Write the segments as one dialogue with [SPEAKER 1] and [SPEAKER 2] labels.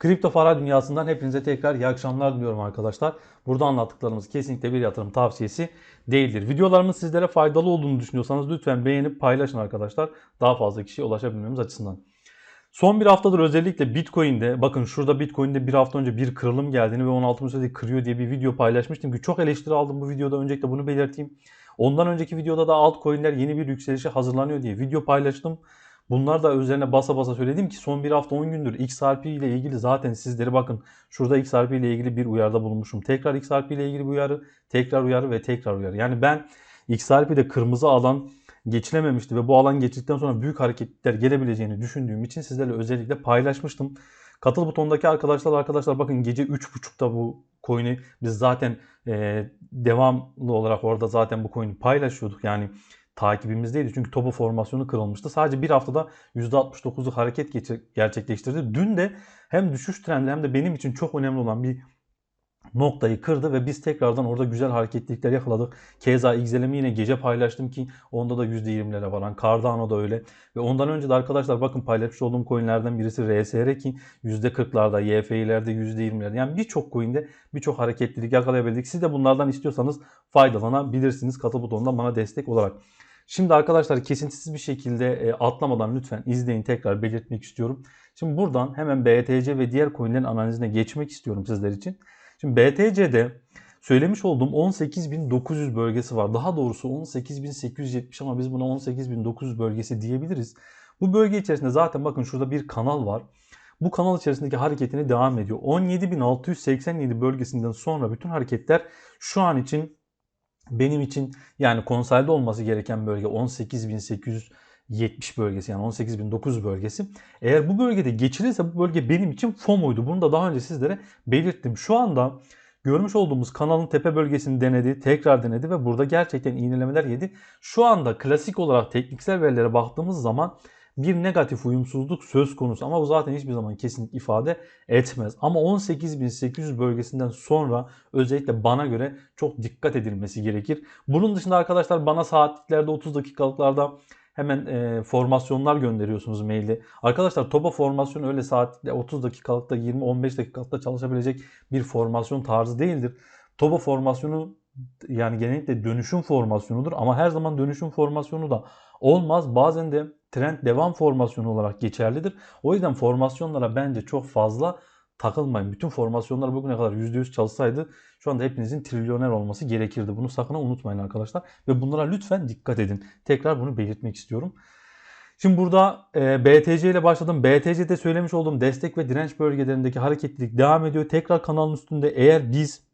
[SPEAKER 1] Kripto para dünyasından hepinize tekrar iyi akşamlar diliyorum arkadaşlar. Burada anlattıklarımız kesinlikle bir yatırım tavsiyesi değildir. Videolarımın sizlere faydalı olduğunu düşünüyorsanız lütfen beğenip paylaşın arkadaşlar. Daha fazla kişiye ulaşabilmemiz açısından. Son bir haftadır özellikle Bitcoin'de bakın şurada Bitcoin'de bir hafta önce bir kırılım geldiğini ve 16 müsaade kırıyor diye bir video paylaşmıştım ki çok eleştiri aldım bu videoda öncelikle bunu belirteyim. Ondan önceki videoda da altcoin'ler yeni bir yükselişe hazırlanıyor diye video paylaştım. Bunlar da üzerine basa basa söyledim ki son bir hafta 10 gündür XRP ile ilgili zaten sizleri bakın şurada XRP ile ilgili bir uyarıda bulunmuşum. Tekrar XRP ile ilgili bir uyarı, tekrar uyarı ve tekrar uyarı. Yani ben XRP'de kırmızı alan geçilememişti ve bu alan geçtikten sonra büyük hareketler gelebileceğini düşündüğüm için sizlerle özellikle paylaşmıştım. Katıl butonundaki arkadaşlar arkadaşlar bakın gece 3.30'da bu coin'i biz zaten e, devamlı olarak orada zaten bu coin'i paylaşıyorduk. Yani takibimizdeydi. Çünkü topu formasyonu kırılmıştı. Sadece bir haftada %69'luk hareket gerçekleştirdi. Dün de hem düşüş trendi hem de benim için çok önemli olan bir noktayı kırdı ve biz tekrardan orada güzel hareketlilikler yakaladık. Keza XLM'i yine gece paylaştım ki onda da %20'lere varan. Cardano da öyle. Ve ondan önce de arkadaşlar bakın paylaşmış olduğum coinlerden birisi RSR ki %40'larda, YFI'lerde %20'lerde. Yani birçok coin'de birçok hareketlilik yakalayabildik. Siz de bunlardan istiyorsanız faydalanabilirsiniz. Katıl butonundan bana destek olarak. Şimdi arkadaşlar kesintisiz bir şekilde e, atlamadan lütfen izleyin tekrar belirtmek istiyorum. Şimdi buradan hemen BTC ve diğer coinlerin analizine geçmek istiyorum sizler için. Şimdi BTC'de söylemiş olduğum 18.900 bölgesi var. Daha doğrusu 18.870 ama biz buna 18.900 bölgesi diyebiliriz. Bu bölge içerisinde zaten bakın şurada bir kanal var. Bu kanal içerisindeki hareketini devam ediyor. 17.687 bölgesinden sonra bütün hareketler şu an için benim için yani konsolide olması gereken bölge 18.870 bölgesi yani 18.900 bölgesi. Eğer bu bölgede geçilirse bu bölge benim için FOMO'ydu. Bunu da daha önce sizlere belirttim. Şu anda görmüş olduğumuz kanalın tepe bölgesini denedi, tekrar denedi ve burada gerçekten iğnelemeler yedi. Şu anda klasik olarak tekniksel verilere baktığımız zaman bir negatif uyumsuzluk söz konusu ama bu zaten hiçbir zaman kesinlik ifade etmez. Ama 18.800 bölgesinden sonra özellikle bana göre çok dikkat edilmesi gerekir. Bunun dışında arkadaşlar bana saatliklerde 30 dakikalıklarda hemen e, formasyonlar gönderiyorsunuz mailde. Arkadaşlar TOBA formasyonu öyle saatte 30 dakikalıkta 20-15 dakikalıkta çalışabilecek bir formasyon tarzı değildir. TOBA formasyonu yani genellikle dönüşüm formasyonudur ama her zaman dönüşüm formasyonu da olmaz. Bazen de trend devam formasyonu olarak geçerlidir. O yüzden formasyonlara bence çok fazla takılmayın. Bütün formasyonlar bugüne kadar %100 çalışsaydı şu anda hepinizin trilyoner olması gerekirdi. Bunu sakın unutmayın arkadaşlar. Ve bunlara lütfen dikkat edin. Tekrar bunu belirtmek istiyorum. Şimdi burada e, BTC ile başladım. BTC'de söylemiş olduğum destek ve direnç bölgelerindeki hareketlilik devam ediyor. Tekrar kanalın üstünde eğer biz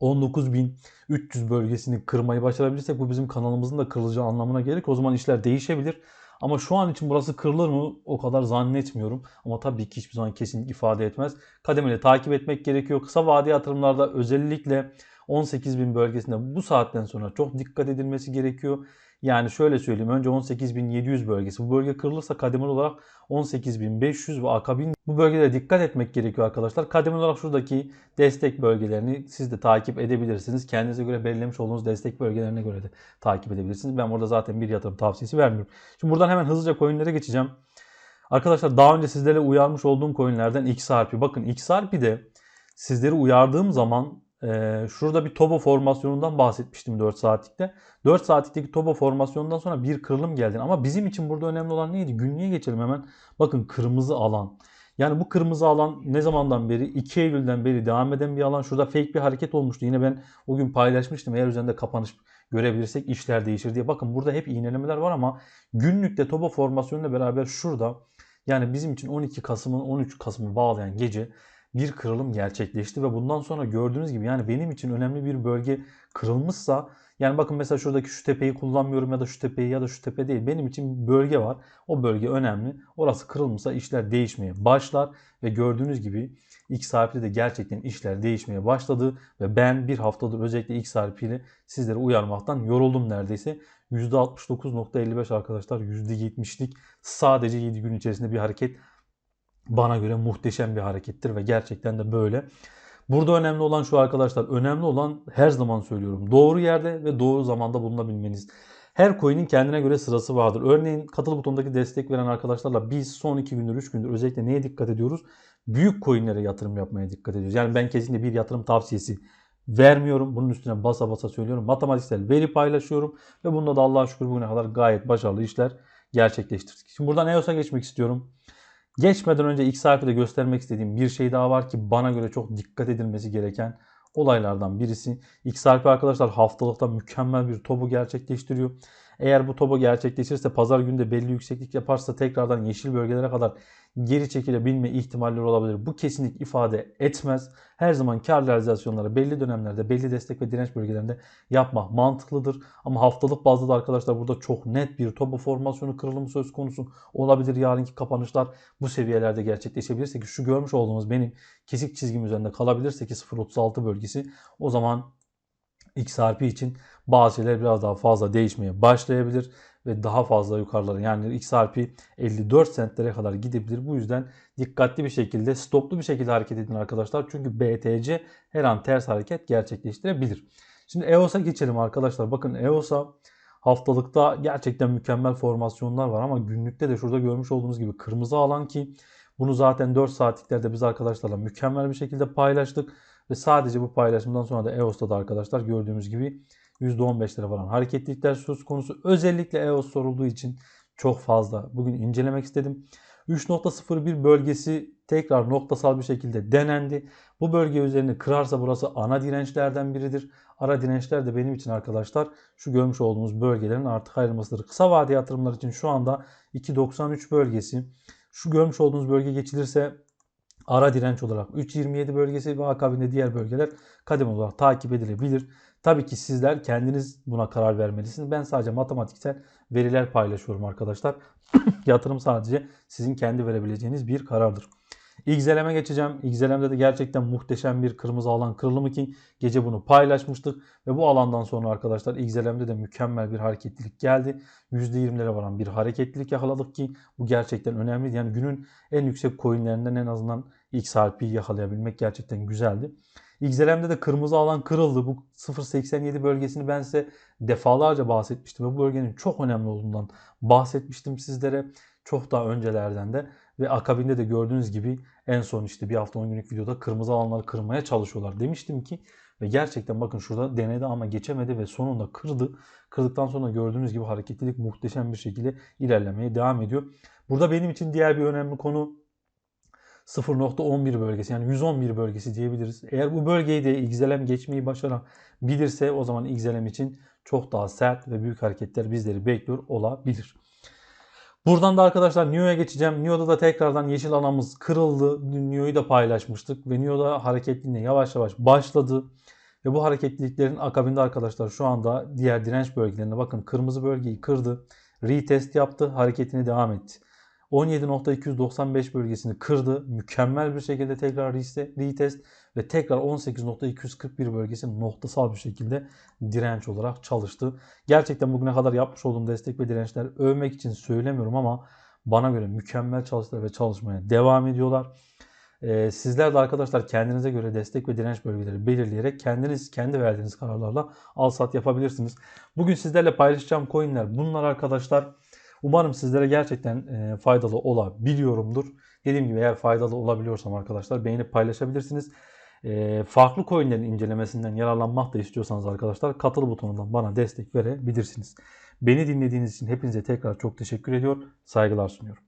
[SPEAKER 1] 19.300 bölgesini kırmayı başarabilirsek bu bizim kanalımızın da kırılacağı anlamına gelir. O zaman işler değişebilir. Ama şu an için burası kırılır mı o kadar zannetmiyorum. Ama tabii ki hiçbir zaman kesin ifade etmez. Kademeli takip etmek gerekiyor. Kısa vade yatırımlarda özellikle 18.000 bölgesinde bu saatten sonra çok dikkat edilmesi gerekiyor. Yani şöyle söyleyeyim. Önce 18.700 bölgesi. Bu bölge kırılırsa kademeli olarak 18.500 ve akabin bu bölgelere dikkat etmek gerekiyor arkadaşlar. Kademeli olarak şuradaki destek bölgelerini siz de takip edebilirsiniz. Kendinize göre belirlemiş olduğunuz destek bölgelerine göre de takip edebilirsiniz. Ben burada zaten bir yatırım tavsiyesi vermiyorum. Şimdi buradan hemen hızlıca coinlere geçeceğim. Arkadaşlar daha önce sizlere uyarmış olduğum coinlerden XRP. Bakın XRP'de sizleri uyardığım zaman ee, şurada bir Tobo formasyonundan bahsetmiştim 4 saatlikte. 4 saatlikteki Tobo formasyonundan sonra bir kırılım geldi. Ama bizim için burada önemli olan neydi? Günlüğe geçelim hemen. Bakın kırmızı alan. Yani bu kırmızı alan ne zamandan beri? 2 Eylül'den beri devam eden bir alan. Şurada fake bir hareket olmuştu. Yine ben o gün paylaşmıştım. Eğer üzerinde kapanış görebilirsek işler değişir diye. Bakın burada hep iğnelemeler var ama günlükte Tobo formasyonuyla beraber şurada yani bizim için 12 Kasım'ın 13 Kasım'ı bağlayan gece bir kırılım gerçekleşti ve bundan sonra gördüğünüz gibi yani benim için önemli bir bölge kırılmışsa yani bakın mesela şuradaki şu tepeyi kullanmıyorum ya da şu tepeyi ya da şu tepe değil. Benim için bir bölge var. O bölge önemli. Orası kırılmışsa işler değişmeye başlar ve gördüğünüz gibi XRP'de de gerçekten işler değişmeye başladı ve ben bir haftadır özellikle XRP ile sizlere uyarmaktan yoruldum neredeyse. %69.55 arkadaşlar %70'lik sadece 7 gün içerisinde bir hareket bana göre muhteşem bir harekettir ve gerçekten de böyle. Burada önemli olan şu arkadaşlar. Önemli olan her zaman söylüyorum. Doğru yerde ve doğru zamanda bulunabilmeniz. Her coin'in kendine göre sırası vardır. Örneğin katıl butonundaki destek veren arkadaşlarla biz son 2 gündür 3 gündür özellikle neye dikkat ediyoruz? büyük coinlere yatırım yapmaya dikkat ediyoruz. Yani ben kesinlikle bir yatırım tavsiyesi vermiyorum. Bunun üstüne basa basa söylüyorum. Matematiksel veri paylaşıyorum ve bunda da Allah'a şükür bugüne kadar gayet başarılı işler gerçekleştirdik. Şimdi buradan EOS'a geçmek istiyorum. Geçmeden önce ilk sayfada göstermek istediğim bir şey daha var ki bana göre çok dikkat edilmesi gereken olaylardan birisi. XRP arkadaşlar haftalıkta mükemmel bir topu gerçekleştiriyor. Eğer bu topu gerçekleşirse pazar günde belli yükseklik yaparsa tekrardan yeşil bölgelere kadar geri çekilebilme ihtimalleri olabilir. Bu kesinlik ifade etmez. Her zaman kar realizasyonları belli dönemlerde belli destek ve direnç bölgelerinde yapmak mantıklıdır. Ama haftalık bazda da arkadaşlar burada çok net bir topu formasyonu kırılımı söz konusu olabilir. Yarınki kapanışlar bu seviyelerde gerçekleşebilirse ki şu görmüş olduğumuz benim kesik çizgim üzerinde kalabilirse ki 0.36 bölgesi o zaman XRP için bazı şeyler biraz daha fazla değişmeye başlayabilir ve daha fazla yukarılara yani XRP 54 sentlere kadar gidebilir. Bu yüzden dikkatli bir şekilde stoplu bir şekilde hareket edin arkadaşlar. Çünkü BTC her an ters hareket gerçekleştirebilir. Şimdi EOS'a geçelim arkadaşlar. Bakın EOS'a haftalıkta gerçekten mükemmel formasyonlar var ama günlükte de şurada görmüş olduğunuz gibi kırmızı alan ki bunu zaten 4 saatliklerde biz arkadaşlarla mükemmel bir şekilde paylaştık. Ve sadece bu paylaşımdan sonra da EOS'ta da arkadaşlar gördüğümüz gibi %15'lere varan hareketlilikler söz konusu. Özellikle EOS sorulduğu için çok fazla bugün incelemek istedim. 3.01 bölgesi tekrar noktasal bir şekilde denendi. Bu bölge üzerine kırarsa burası ana dirençlerden biridir. Ara dirençler de benim için arkadaşlar şu görmüş olduğumuz bölgelerin artık ayrılmasıdır. Kısa vade yatırımlar için şu anda 2.93 bölgesi. Şu görmüş olduğunuz bölge geçilirse ara direnç olarak 3.27 bölgesi ve akabinde diğer bölgeler kadem olarak takip edilebilir. Tabii ki sizler kendiniz buna karar vermelisiniz. Ben sadece matematiksel veriler paylaşıyorum arkadaşlar. Yatırım sadece sizin kendi verebileceğiniz bir karardır. XLM'e geçeceğim. XLM'de de gerçekten muhteşem bir kırmızı alan kırılımı ki gece bunu paylaşmıştık. Ve bu alandan sonra arkadaşlar XLM'de de mükemmel bir hareketlilik geldi. %20'lere varan bir hareketlilik yakaladık ki bu gerçekten önemli. Yani günün en yüksek coinlerinden en azından XRP'yi yakalayabilmek gerçekten güzeldi. XLM'de de kırmızı alan kırıldı. Bu 0.87 bölgesini ben size defalarca bahsetmiştim. Ve bu bölgenin çok önemli olduğundan bahsetmiştim sizlere. Çok daha öncelerden de. Ve akabinde de gördüğünüz gibi en son işte bir hafta 10 günlük videoda kırmızı alanları kırmaya çalışıyorlar. Demiştim ki ve gerçekten bakın şurada denedi ama geçemedi ve sonunda kırdı. Kırdıktan sonra gördüğünüz gibi hareketlilik muhteşem bir şekilde ilerlemeye devam ediyor. Burada benim için diğer bir önemli konu 0.11 bölgesi yani 111 bölgesi diyebiliriz. Eğer bu bölgeyi de XLM geçmeyi başarabilirse o zaman XLM için çok daha sert ve büyük hareketler bizleri bekliyor olabilir. Buradan da arkadaşlar NIO'ya geçeceğim. NIO'da da tekrardan yeşil alanımız kırıldı. NIO'yu da paylaşmıştık ve NIO'da hareketliliğine yavaş yavaş başladı. Ve bu hareketliliklerin akabinde arkadaşlar şu anda diğer direnç bölgelerine bakın kırmızı bölgeyi kırdı. Retest yaptı. Hareketini devam etti. 17.295 bölgesini kırdı. Mükemmel bir şekilde tekrar retest ve tekrar 18.241 bölgesi noktasal bir şekilde direnç olarak çalıştı. Gerçekten bugüne kadar yapmış olduğum destek ve dirençler övmek için söylemiyorum ama bana göre mükemmel çalıştılar ve çalışmaya devam ediyorlar. Ee, sizler de arkadaşlar kendinize göre destek ve direnç bölgeleri belirleyerek kendiniz kendi verdiğiniz kararlarla al sat yapabilirsiniz. Bugün sizlerle paylaşacağım coinler bunlar arkadaşlar. Umarım sizlere gerçekten e, faydalı olabiliyorumdur. Dediğim gibi eğer faydalı olabiliyorsam arkadaşlar beğenip paylaşabilirsiniz. E, farklı coinlerin incelemesinden yararlanmak da istiyorsanız arkadaşlar katıl butonundan bana destek verebilirsiniz. Beni dinlediğiniz için hepinize tekrar çok teşekkür ediyor. Saygılar sunuyorum.